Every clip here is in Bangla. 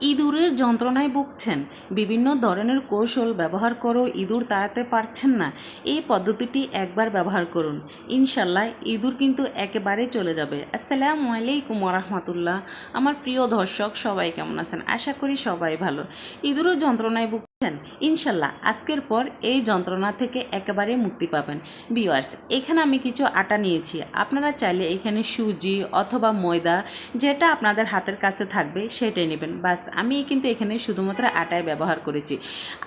ইঁদুরের যন্ত্রণায় ভুগছেন। বিভিন্ন ধরনের কৌশল ব্যবহার করেও ইঁদুর তাড়াতে পারছেন না। এই পদ্ধতিটি একবার ব্যবহার করুন। ইনশাল্লাহ ইঁদুর কিন্তু একেবারে চলে যাবে। আসসালামু আলাইকুম রহমতুল্লাহ আমার প্রিয় দর্শক, সবাই কেমন আছেন? আশা করি সবাই ভালো। ইঁদুরও যন্ত্রণায় ভুগছেন ইনশাল্লাহ। আজকের পর এই যন্ত্রণা থেকে একেবারে মুক্তি পাবেন। বিওয়ার্স এখানে আমি কিছু আটা নিয়েছি। আপনারা চাইলে এখানে সুজি অথবা ময়দা যেটা আপনাদের হাতের কাছে থাকবে সেটাই নেবেন। বাস, আমি কিন্তু এখানে শুধুমাত্র আটায় ব্যবহার করেছি।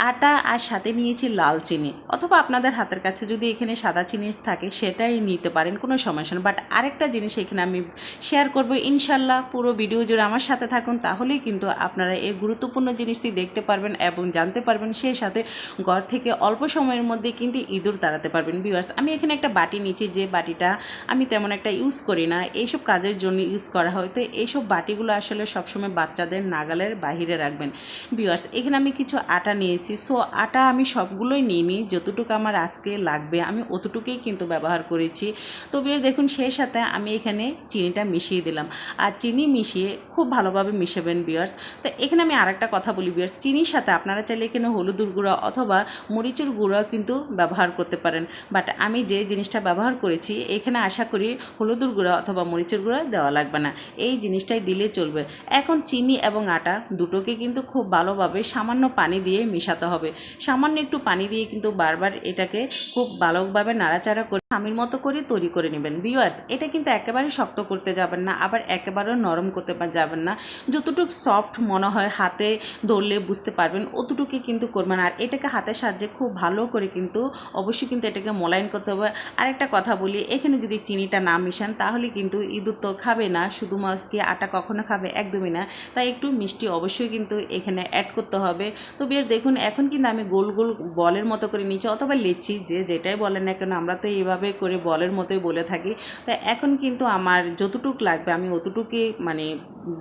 আটা আর সাথে নিয়েছি লাল চিনি অথবা আপনাদের হাতের কাছে যদি এখানে সাদা চিনি থাকে সেটাই নিতে পারেন, কোনো সমস্যা নেই। বাট আরেকটা জিনিস এখানে আমি শেয়ার করব ইনশাল্লাহ। পুরো ভিডিও জুড়ে আমার সাথে থাকুন, তাহলেই কিন্তু আপনারা এই গুরুত্বপূর্ণ জিনিসটি দেখতে পারবেন এবং জানতে পারবেন, সেই সাথে ঘর থেকে অল্প সময়ের মধ্যে কিন্তু ইঁদুর তাড়াতে পারবেন। ভিউয়ার্স আমি এখানে একটা বাটি নিচ্ছি যে বাটিটা আমি তেমন একটা ইউজ করি না। এইসব কাজের জন্য ইউজ করা হয়। তো এইসব বাটিগুলো আসলে সবসময় বাচ্চাদের নাগালের বাহিরে রাখবেন। ভিউয়ার্স এখানে আমি কিছু আটা নিয়েছি। সো আটা আমি সবগুলোই নিই যতটুকু আমার আজকে লাগবে, আমি অতটুকুই কিন্তু ব্যবহার করেছি। তো বিয়ার দেখুন, সেই সাথে আমি এখানে চিনিটা মিশিয়ে দিলাম। আর চিনি মিশিয়ে খুব ভালোভাবে মিশাবেন বিয়ার্স তো এখানে আমি আরেকটা কথা বলি বিয়ার্স চিনির সাথে আপনারা চাইলে এখানে হলুদুর গুঁড়া অথবা মরিচুর গুঁড়া কিন্তু ব্যবহার করতে পারেন। বাট আমি যে জিনিসটা ব্যবহার করেছি, এখানে আশা করি হলুদুর গুঁড়া অথবা মরিচের গুঁড়া দেওয়া লাগবে না। এই জিনিসটাই দিলে চলবে। এখন চিনি এবং আটা দুটোকে কিন্তু খুব ভালোভাবে সামান্য পানি দিয়ে মিশাতে হবে। সামান্য একটু পানি দিয়ে কিন্তু বারবার এটাকে খুব ভালোভাবে নাড়াচাড়া করে আমির মতো করে তৈরি করে নেবেন। ভিউয়ার্স এটা কিন্তু একেবারে শক্ত করতে যাবেন না, আবার একেবারেও নরম করতে যাবেন না। যতটুকু সফট মনে হয় হাতে ধরলে বুঝতে পারবেন, অতটুকুই কিন্তু করবেন। আর এটাকে হাতের সাহায্যে খুব ভালো করে কিন্তু অবশ্যই কিন্তু এটাকে মোলায়েন করতে হবে। আর একটা কথা বলি, এখানে যদি চিনিটা না মিশান, তাহলে কিন্তু ইঁদুর তো খাবে না, শুধুমাত্র আটা কখনো খাবে? একদমই না। তাই একটু মিষ্টি অবশ্যই কিন্তু এখানে অ্যাড করতে হবে। তো বেশ, দেখুন, এখন কিন্তু আমি গোল গোল বলের মতো করে নিচ্ছি, অথবা লেচি, যে যেটাই বলেন না কেন, আমরা তো এইভাবে করে বলের মতোই বলে থাকি। তো এখন কিন্তু আমার যতটুক লাগবে, আমি অতটুকুই মানে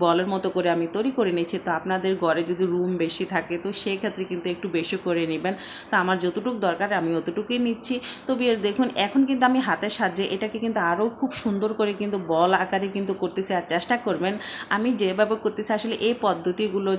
বলের মতো করে আমি তৈরি করে নিচ্ছি। তো আপনাদের ঘরে যদি রুম বেশি থাকে, তো সেই ক্ষেত্রে কিন্তু একটু বেশি করে নেবেন। তো আমার যতটুক দরকার, আমি অতটুকুই নিচ্ছি। তো বেশ দেখুন, এখন কিন্তু আমি হাতের সাহায্যে এটাকে কিন্তু আরও খুব সুন্দর করে কিন্তু বল আকারে কিন্তু করতেছি আর চেষ্টা করবেন। আমি যেভাবে করতেছি, আসলে এই পদ্ধতিগুলো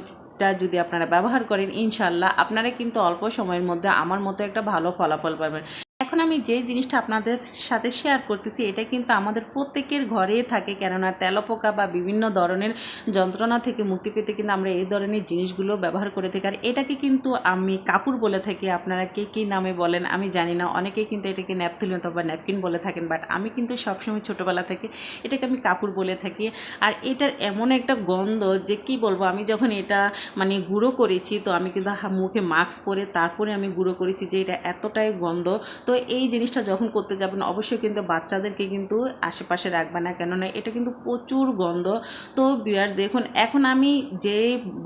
যদি আপনারা ব্যবহার করেন, ইনশাল্লাহ আপনারা কিন্তু অল্প সময়ের মধ্যে আমার মতো একটা ভালো ফলাফল পাবেন। এখন আমি যে জিনিসটা আপনাদের সাথে শেয়ার করতেছি, এটা কিন্তু আমাদের প্রত্যেকের ঘরেই থাকে। কেননা তেলপোকা বা বিভিন্ন ধরনের যন্ত্রণা থেকে মুক্তি পেতে কিন্তু আমরা এই ধরনের জিনিসগুলো ব্যবহার করে থাকি। আর এটাকে কিন্তু আমি কাপড় বলে থাকি, আপনারা কে কী নামে বলেন আমি জানি না। অনেকেই কিন্তু এটাকে ন্যাপথিলিন অথবা ন্যাপকিন বলে থাকেন বাট আমি কিন্তু সবসময় ছোটোবেলা থেকে এটাকে আমি কাপড় বলে থাকি। আর এটার এমন একটা গন্ধ যে কি বলব, আমি যখন এটা মানে গুঁড়ো করেছি, তো আমি কিন্তু মুখে মাস্ক পরে তারপরে আমি গুঁড়ো করেছি যে এটা এতটাই গন্ধ। তো এই জিনিসটা যখন করতে যাবেন, অবশ্যই কিন্তু বাচ্চাদেরকে কিন্তু আশেপাশে রাখবে না। কেননা এটা কিন্তু প্রচুর গন্ধ। তো বিয়ার্স দেখুন, এখন আমি যে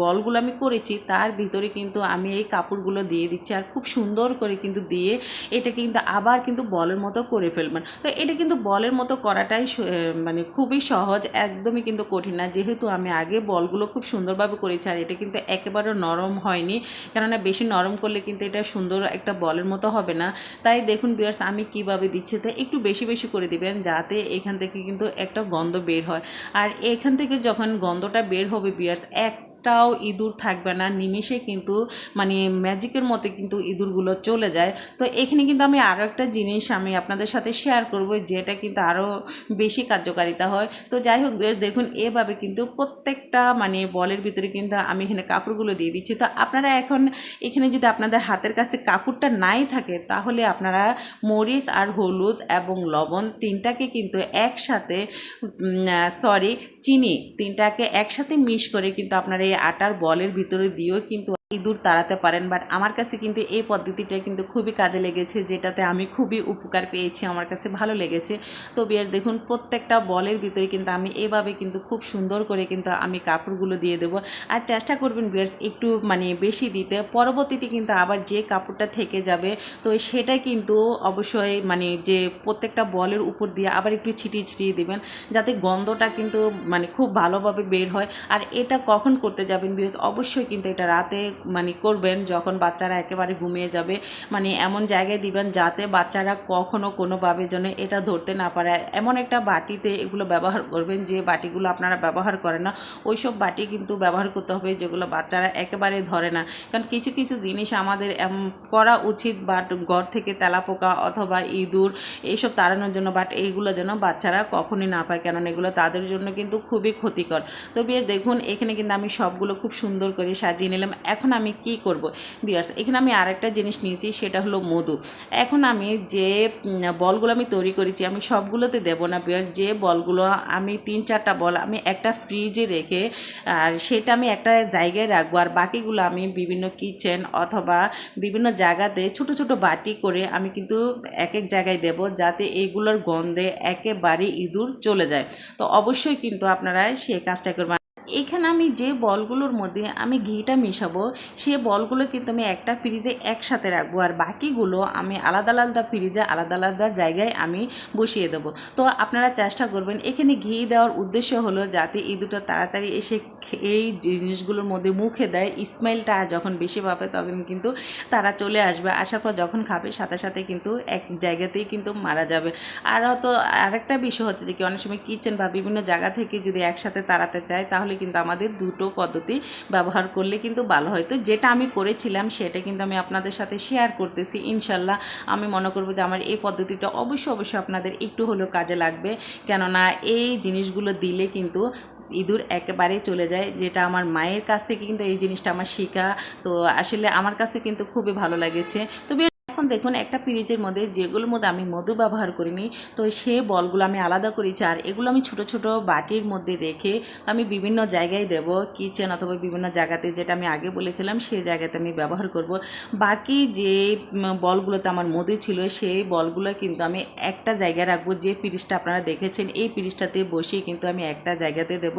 বলগুলো আমি করেছি, তার ভিতরে কিন্তু আমি এই কাপড়গুলো দিয়ে দিচ্ছি আর খুব সুন্দর করে কিন্তু দিয়ে এটা কিন্তু আবার কিন্তু বলের মতো করে ফেলবেন। তো এটা কিন্তু বলের মতো করাটাই মানে খুবই সহজ, একদমই কিন্তু কঠিন না। যেহেতু আমি আগে বলগুলো খুব সুন্দরভাবে করেছি আর এটা কিন্তু একেবারে নরম হয়নি। কেননা বেশি নরম করলে কিন্তু এটা সুন্দর একটা বলের মতো হবে না। তাই দেখুন বিয়ার্স আমি কীভাবে দিচ্ছি তাই একটু বেশি বেশি করে দিবেন যাতে এখান থেকে কিন্তু একটা গন্ধ বের হয়। আর এখান থেকে যখন গন্ধটা বের হবে বিয়ার্স একটাও ইঁদুর থাকবে না, নিমিষে কিন্তু মানে ম্যাজিকের মতো কিন্তু ইঁদুরগুলো চলে যায়। তো এখানে কিন্তু আমি আরও একটা জিনিস আমি আপনাদের সাথে শেয়ার করব, যেটা কিন্তু আরও বেশি কার্যকারিতা হয়। তো যাই হোক দেখুন, এভাবে কিন্তু প্রত্যেকটা মানে বলের ভিতরে কিন্তু আমি এখানে কাপড়গুলো দিয়ে দিচ্ছি। তো আপনারা এখন এখানে যদি আপনাদের হাতের কাছে কাপড়টা নাই থাকে, তাহলে আপনারা মরিচ আর হলুদ এবং লবণ তিনটাকে কিন্তু একসাথে সরি চিনি তিনটাকে একসাথে মিশ করে কিন্তু আপনারা এই আটার বলের ভিতরে দিয়েও কিন্তু ইঁদুর তাড়াতে পারেন বাট আমার কাছে কিন্তু এই পদ্ধতিটা কিন্তু খুবই কাজে লেগেছে, যেটাতে আমি খুবই উপকার পেয়েছি, আমার কাছে ভালো লেগেছে। তো বিয়ার, দেখুন, প্রত্যেকটা বলের ভিতরে কিন্তু আমি এভাবে কিন্তু খুব সুন্দর করে কিন্তু আমি কাপড়গুলো দিয়ে দেবো। আর চেষ্টা করবেন বিয়ার্স, একটু মানে বেশি দিতে। পরবর্তীতে কিন্তু আবার যে কাপড়টা থেকে যাবে, তো সেটা কিন্তু অবশ্যই মানে যে প্রত্যেকটা বলের উপর দিয়ে আবার একটু ছিটিয়ে ছিটিয়ে দেবেন, যাতে গন্ধটা কিন্তু মানে খুব ভালোভাবে বের হয়। আর এটা কখন করতে যাবেন বিকজ অবশ্যই কিন্তু এটা রাতে মানে করবেন যখন বাচ্চারা একেবারে ঘুমিয়ে যাবে মানে এমন জায়গায় দিবেন যাতে বাচ্চারা কখনো কোনোভাবে যেন এটা ধরতে না পারে। এমন একটা বাটিতে এগুলো ব্যবহার করবেন যে বাটিগুলো আপনারা ব্যবহার করেন না ওই সব বাটি কিন্তু ব্যবহার করতে হবে যেগুলো বাচ্চারা একেবারে ধরে না। কারণ কিছু কিছু জিনিস আমাদের করা উচিত বাট ঘর থেকে তেলাপোকা অথবা ইঁদুর এইসব তাড়ানোর জন্য, বাট এইগুলো যেন বাচ্চারা কখনই না পায়, কেননা এগুলো তাদের জন্য কিন্তু খুবই ক্ষতিকর। তো বিয়ার দেখুন, এখানে কিন্তু আমি সবগুলো খুব সুন্দর করে সাজিয়ে নিলাম। এখন আমি কি করব? বিয়ার্স এখানে আমি আরেকটা জিনিস নিয়েছি, সেটা হলো মধু। এখন আমি যে বলগুলো আমি তৈরি করেছি, আমি সবগুলোতে দেব না বিয়ার যে বলগুলো আমি তিন চারটা বল আমি একটা ফ্রিজে রেখে, আর সেটা আমি একটা জায়গায় রাখব, আর বাকিগুলো আমি বিভিন্ন কিচেন অথবা বিভিন্ন জায়গাতে ছোট ছোট বাটি করে আমি কিন্তু এক এক জায়গায় দেব, যাতে এইগুলোর গন্ধে একেবারে ইঁদুর চলে যায়। তো অবশ্যই কিন্তু আপনারা সেই কাজটা করবেন। এখানে আমি যে বলগুলোর মধ্যে আমি ঘিটা মেশাবো, সে বলগুলো কিন্তু আমি একটা ফ্রিজে একসাথে রাখব আর বাকিগুলো আমি আলাদা আলাদা ফ্রিজে আলাদা আলাদা জায়গায় আমি বসিয়ে দেবো। তো আপনারা চেষ্টা করবেন, এখানে ঘি দেওয়ার উদ্দেশ্য হলো যাতে এই দুটো তাড়াতাড়ি এসে এই জিনিসগুলোর মধ্যে মুখে দেয় স্মেলটা যখন বেশি পাবে তখন কিন্তু তারা চলে আসবে, আসার পর যখন খাবে সাথে সাথে কিন্তু এক জায়গাতেই কিন্তু মারা যাবে। আর হয়তো আরেকটা বিষয় হচ্ছে যে কি, অনেক সময় কিচেন বা বিভিন্ন জায়গা থেকে যদি একসাথে তাড়াতে চায় তাহলে কিন্তু আমাদের দুটো পদ্ধতি ব্যবহার করলে কিন্তু ভালো হয়। তো যেটা আমি করেছিলাম, সেটা কিন্তু আমি আপনাদের সাথে শেয়ার করতেছি। ইনশাল্লাহ আমি মনে করব যে আমার এই পদ্ধতিটা অবশ্যই অবশ্যই আপনাদের একটু হলেও কাজে লাগবে। কেননা এই জিনিসগুলো দিলে কিন্তু ইঁদুর একেবারেই চলে যায়, যেটা আমার মায়ের কাছ থেকে কিন্তু এই জিনিসটা আমার শেখা। তো আসলে আমার কাছে কিন্তু খুবই ভালো লেগেছে। এখন দেখুন একটা পিরিজের মধ্যে যেগুলোর মধ্যে আমি মধু ব্যবহার করিনি, তো সে বলগুলো আমি আলাদা করেছি আর এগুলো আমি ছোট ছোট বাটির মধ্যে রেখে আমি বিভিন্ন জায়গায় দেব কিচেন অথবা বিভিন্ন জায়গাতে যেটা আমি আগে বলেছিলাম সেই জায়গাতে আমি ব্যবহার করব। বাকি যে বলগুলোতে আমার মধু ছিল সেই বলগুলো কিন্তু আমি একটা জায়গায় রাখব, যে ফ্রিজটা আপনারা দেখেছেন এই ফ্রিজটাতে বসিয়ে কিন্তু আমি একটা জায়গাতে দেব।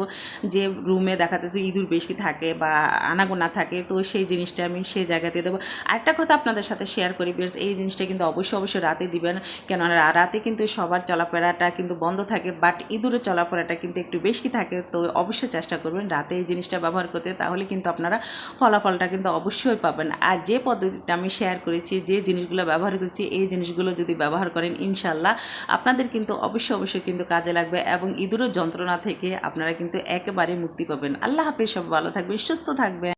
যে রুমে দেখা যাচ্ছে ইঁদুর বেশি থাকে বা আনাগোনা থাকে, তো সেই জিনিসটা আমি সেই জায়গাতে দেবো। আরেকটা কথা আপনাদের সাথে শেয়ার করি বিকজ এই জিনিসটা কিন্তু অবশ্যই অবশ্যই রাতে দিবেন। কেননা রাতে কিন্তু সবার চলাফেরাটা কিন্তু বন্ধ থাকে বাট ইঁদুরের চলাফেরাটা কিন্তু একটু বেশি থাকে, তো অবশ্যই চেষ্টা করবেন রাতে এই জিনিসটা ব্যবহার করতে, তাহলে কিন্তু আপনারা ফলাফলটা কিন্তু অবশ্যই পাবেন। আর যে পদ্ধতিটা আমি শেয়ার করেছি, যে জিনিসগুলো ব্যবহার করেছি, এই জিনিসগুলো যদি ব্যবহার করেন ইনশাল্লাহ আপনাদের কিন্তু অবশ্যই অবশ্যই কিন্তু কাজে লাগবে এবং ইঁদুরের যন্ত্রণা থেকে আপনারা কিন্তু একেবারে মুক্তি পাবেন। আল্লাহ হাফেজ সব ভালো থাকবেন, সুস্থ থাকবেন।